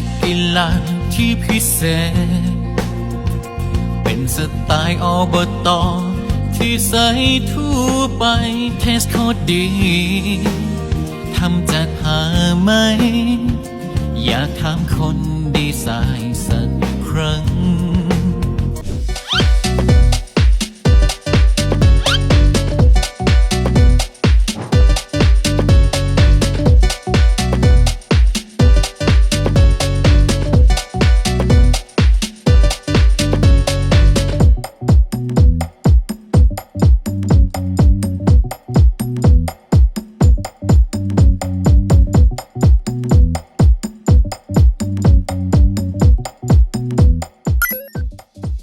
กกีฬาที่พิเศษ เป็นสไตล์อบตที่ใส่ทั่วไปเทสโคตรดี ทำจากผ้าไหม อยากถามคนดีไซน์สักครั้ง